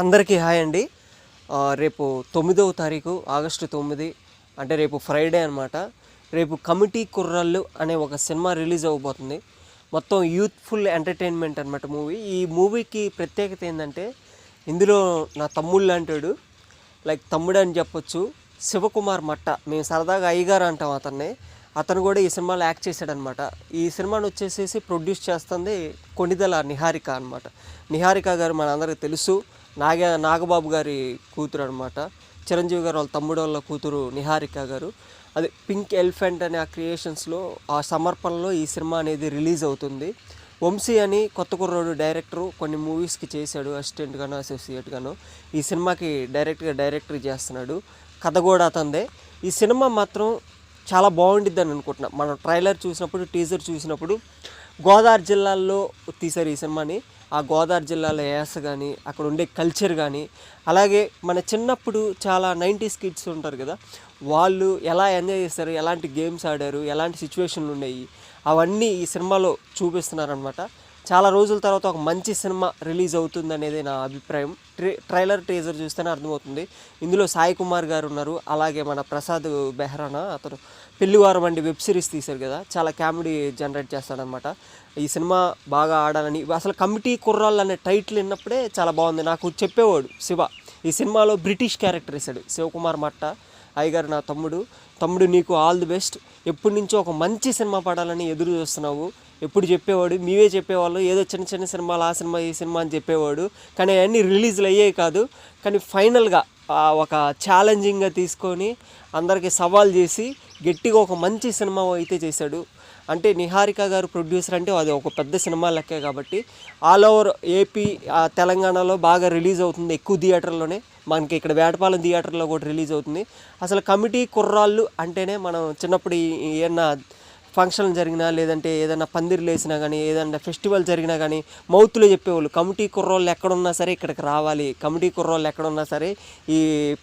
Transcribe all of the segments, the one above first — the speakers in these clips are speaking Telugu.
అందరికీ హాయ్ అండి. రేపు తొమ్మిదవ తారీఖు ఆగస్టు తొమ్మిది అంటే రేపు ఫ్రైడే అనమాట రేపు కమిటీ కుర్రాళ్ళు అనే ఒక సినిమా రిలీజ్ అవ్వబోతుంది మొత్తం యూత్ఫుల్ ఎంటర్టైన్మెంట్ అనమాట మూవీ. ఈ మూవీకి ప్రత్యేకత ఏంటంటే ఇందులో నా తమ్ముడు లాంటాడు లైక్ తమ్ముడు అని చెప్పొచ్చు శివకుమార్ మట్ట. మేము సరదాగా అయ్యగారు అంటాం అతన్ని. అతను కూడా ఈ సినిమాలో యాక్ట్ చేశాడనమాట ఈ సినిమాను వచ్చేసేసి ప్రొడ్యూస్ చేస్తుంది కొణిదల నిహారిక అనమాట నిహారిక గారు మనందరికీ తెలుసు. నాగ నాగబాబు గారి కూతురు అనమాట చిరంజీవి గారు వాళ్ళ తమ్ముడు వాళ్ళ కూతురు నిహారిక గారు. అది పింక్ ఎలిఫెంట్ అనే ఆ క్రియేషన్స్లో ఆ సమర్పణలో ఈ సినిమా అనేది రిలీజ్ అవుతుంది. వంశీ అని కొత్త కుర్రోడు డైరెక్టరు కొన్ని మూవీస్కి చేశాడు అసిస్టెంట్గాను అసోసియేట్గాను ఈ సినిమాకి డైరెక్ట్గా డైరెక్టర్ చేస్తున్నాడు. కథ కూడా అతందే ఈ సినిమా మాత్రం చాలా బాగుండిద్ది అని అనుకుంటున్నాను మనం ట్రైలర్ చూసినప్పుడు టీజర్ చూసినప్పుడు గోదావరి జిల్లాల్లో తీశారు ఈ సినిమాని. ఆ గోదావరి జిల్లాలో యాస కానీ అక్కడ ఉండే కల్చర్ కానీ అలాగే మన చిన్నప్పుడు చాలా నైంటీస్ కిడ్స్ ఉంటారు కదా వాళ్ళు ఎలా ఎంజాయ్ చేస్తారు ఎలాంటి గేమ్స్ ఆడారు ఎలాంటి సిచ్యువేషన్లు ఉన్నాయి అవన్నీ ఈ సినిమాలో చూపిస్తున్నారనమాట చాలా రోజుల తర్వాత ఒక మంచి సినిమా రిలీజ్ అవుతుంది అనేది నా అభిప్రాయం. ట్రే ట్రైలర్ టీజర్ చూస్తేనే అర్థమవుతుంది. ఇందులో సాయి కుమార్ గారు ఉన్నారు అలాగే మన ప్రసాద్ బెహ్రానా అతను పెళ్ళివారం వంటి వెబ్ సిరీస్ తీశారు కదా చాలా కామెడీ జనరేట్ చేస్తాడనమాట ఈ సినిమా బాగా ఆడాలని అసలు కమిటీ కుర్రాళ్ళు అనే టైటిల్ విన్నప్పుడే చాలా బాగుంది. నాకు చెప్పేవాడు శివ ఈ సినిమాలో బ్రిటిష్ క్యారెక్టర్ వేశాడు శివకుమార్ మట్ట. అయ్యగారు నా తమ్ముడు. తమ్ముడు నీకు ఆల్ ది బెస్ట్ ఎప్పటి నుంచో ఒక మంచి సినిమా పడాలని ఎదురు చూస్తున్నావు. ఎప్పుడు చెప్పేవాడు మీవే చెప్పేవాళ్ళు. ఏదో చిన్న చిన్న సినిమాలు ఆ సినిమా ఈ సినిమా అని చెప్పేవాడు. కానీ అవన్నీ రిలీజ్లు అయ్యాయి కాదు. కానీ ఫైనల్గా ఒక ఛాలెంజింగ్గా తీసుకొని అందరికీ సవాల్ చేసి గట్టిగా ఒక మంచి సినిమా అయితే చేశాడు. అంటే నిహారిక గారు ప్రొడ్యూసర్ అంటే అది ఒక పెద్ద సినిమా లెక్కే కాబట్టి. ఆల్ ఓవర్ ఏపీ తెలంగాణలో బాగా రిలీజ్ అవుతుంది ఎక్కువ థియేటర్లోనే మనకి ఇక్కడ వేటపాలెం థియేటర్లో కూడా రిలీజ్ అవుతుంది. అసలు కమిటీ కుర్రాళ్ళు అంటేనే మనం చిన్నప్పుడు ఏమన్నా ఫంక్షన్ జరిగినా లేదంటే ఏదైనా పందిర్లు వేసినా కానీ ఏదైనా ఫెస్టివల్ జరిగినా కానీ మౌత్లో చెప్పేవాళ్ళు. కమిటీ కుర్రోళ్ళు ఎక్కడున్నా సరే ఇక్కడికి రావాలి. కమిటీ కుర్రోళ్ళు ఎక్కడున్నా సరే ఈ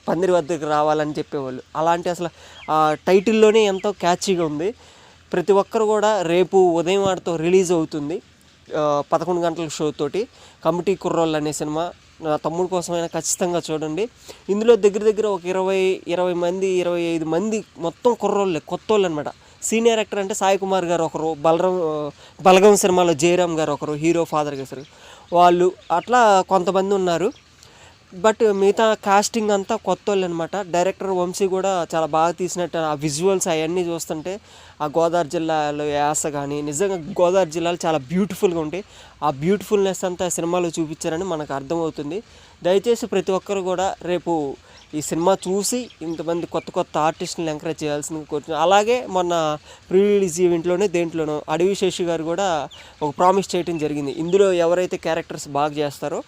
పందిరి వద్దకు రావాలని చెప్పేవాళ్ళు. అలాంటి అసలు ఆ టైటిల్లోనే ఎంతో క్యాచీగా ఉంది. ప్రతి ఒక్కరు కూడా రేపు ఉదయం ఆడతో రిలీజ్ అవుతుంది. పదకొండు గంటల షో తోటి. కమిటీ కుర్రోళ్ళు అనే సినిమా నా తమ్ముడు కోసమైనా ఖచ్చితంగా చూడండి. ఇందులో దగ్గర దగ్గర ఒక ఇరవై ఇరవై మంది ఇరవై ఐదు మంది మొత్తం కుర్రోళ్ళే కొత్త వాళ్ళు అనమాట సీనియర్ యాక్టర్ అంటే సాయి కుమార్ గారు ఒకరు బలరాం బలగం సినిమాలో జయరామ్ గారు ఒకరు హీరో ఫాదర్ గారు. వాళ్ళు అట్లా కొంతమంది ఉన్నారు. బట్ మిగతా కాస్టింగ్ అంతా కొత్త వాళ్ళు అనమాట డైరెక్టర్ వంశీ కూడా చాలా బాగా తీసినట్టు ఆ విజువల్స్ అవన్నీ చూస్తుంటే ఆ గోదావరి జిల్లాలో యాస కానీ నిజంగా గోదావరి జిల్లాలో చాలా బ్యూటిఫుల్గా ఉంటాయి ఆ బ్యూటిఫుల్నెస్ అంతా సినిమాలో చూపించారని మనకు అర్థమవుతుంది. దయచేసి ప్రతి ఒక్కరు కూడా రేపు ఈ సినిమా చూసి ఇంతమంది కొత్త కొత్త ఆర్టిస్టులను ఎంకరేజ్ చేయాల్సిన కోరుతున్నాను అలాగే మొన్న ప్రీ రిలీజ్ ఈవెంట్లోనే దేంట్లోనో అడవి శేషి గారు కూడా ఒక ప్రామిస్ చేయడం జరిగింది. ఇందులో ఎవరైతే క్యారెక్టర్స్ బాగా చేస్తారో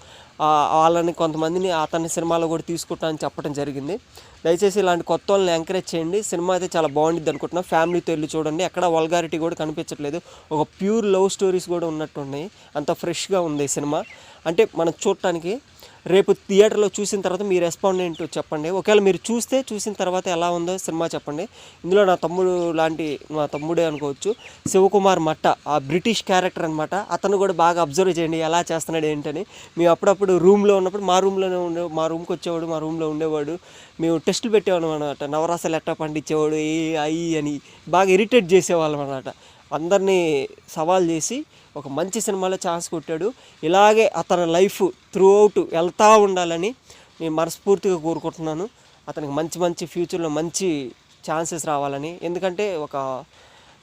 వాళ్ళని కొంతమందిని అతని సినిమాలో కూడా తీసుకుంటానని చెప్పడం జరిగింది. దయచేసి ఇలాంటి కొత్త వాళ్ళని ఎంకరేజ్ చేయండి. సినిమా అయితే చాలా బాగుండిద్ది అనుకుంటున్నా. ఫ్యామిలీతో వెళ్ళి చూడండి. ఎక్కడ వల్గారిటీ కూడా కనిపించట్లేదు. ఒక ప్యూర్ లవ్ స్టోరీస్ కూడా ఉన్నట్టు ఉన్నాయి అంత ఫ్రెష్గా ఉంది ఈ సినిమా. అంటే మనం చూడటానికి రేపు థియేటర్లో చూసిన తర్వాత మీ రెస్పాండ్ ఏంటో చెప్పండి. ఒకవేళ మీరు చూస్తే చూసిన తర్వాత ఎలా ఉందో సినిమా చెప్పండి. ఇందులో నా తమ్ముడు లాంటి మా తమ్ముడే అనుకోవచ్చు. శివకుమార్ మట్ట ఆ బ్రిటిష్ క్యారెక్టర్ అనమాట అతను కూడా బాగా అబ్జర్వ్ చేయండి. ఎలా చేస్తున్నాడు ఏంటని. మేము అప్పుడప్పుడు రూమ్లో ఉన్నప్పుడు మా రూమ్లోనే ఉండే మా రూమ్కి వచ్చేవాడు మా రూమ్లో ఉండేవాడు. మేము టెస్టులు పెట్టేవాళ్ళం అనమాట నవరాసలు ఎట్టా పండించేవాడు ఏ అయ్యి అని బాగా ఇరిటేట్ చేసేవాళ్ళం అనమాట అందరినీ సవాల్ చేసి ఒక మంచి సినిమాలో ఛాన్స్ కొట్టాడు. ఇలాగే అతని లైఫ్ త్రూ అవుట్ వెళ్తూ ఉండాలని నేను మనస్ఫూర్తిగా కోరుకుంటున్నాను. అతనికి మంచి మంచి ఫ్యూచర్లో మంచి ఛాన్సెస్ రావాలని. ఎందుకంటే ఒక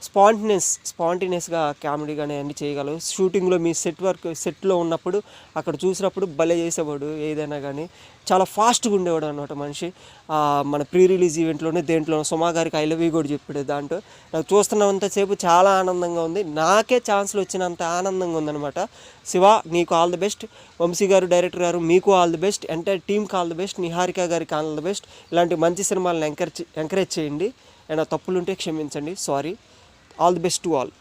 స్పాంటినెస్ స్పాంటినెస్గా కామెడీ కానీ అన్నీ చేయగలవు. షూటింగ్లో మీ సెట్ వర్క్ సెట్లో ఉన్నప్పుడు అక్కడ చూసినప్పుడు భలే చేసేవాడు ఏదైనా కానీ. చాలా ఫాస్ట్గా ఉండేవాడు అనమాట మనిషి. మన ప్రీ రిలీజ్ ఈవెంట్లోనే దేంట్లో సుమా గారికి ఐ లవ్ యూ కూడా చెప్పాడు దాంట్లో. నాకు చూస్తున్నంతసేపు చాలా ఆనందంగా ఉంది. నాకే ఛాన్స్లు వచ్చినంత ఆనందంగా ఉందనమాట శివ నీకు ఆల్ ది బెస్ట్. వంశీ గారు డైరెక్టర్ గారు మీకు ఆల్ ది బెస్ట్. ఎంటైర్ టీమ్కి ఆల్ ది బెస్ట్. నిహారిక గారికి ఆల్ ది బెస్ట్. ఇలాంటి మంచి సినిమాలను ఎంకరేజ్ ఎంకరేజ్ చేయండి. అండ్ తప్పులుంటే క్షమించండి. Sorry. All the best to all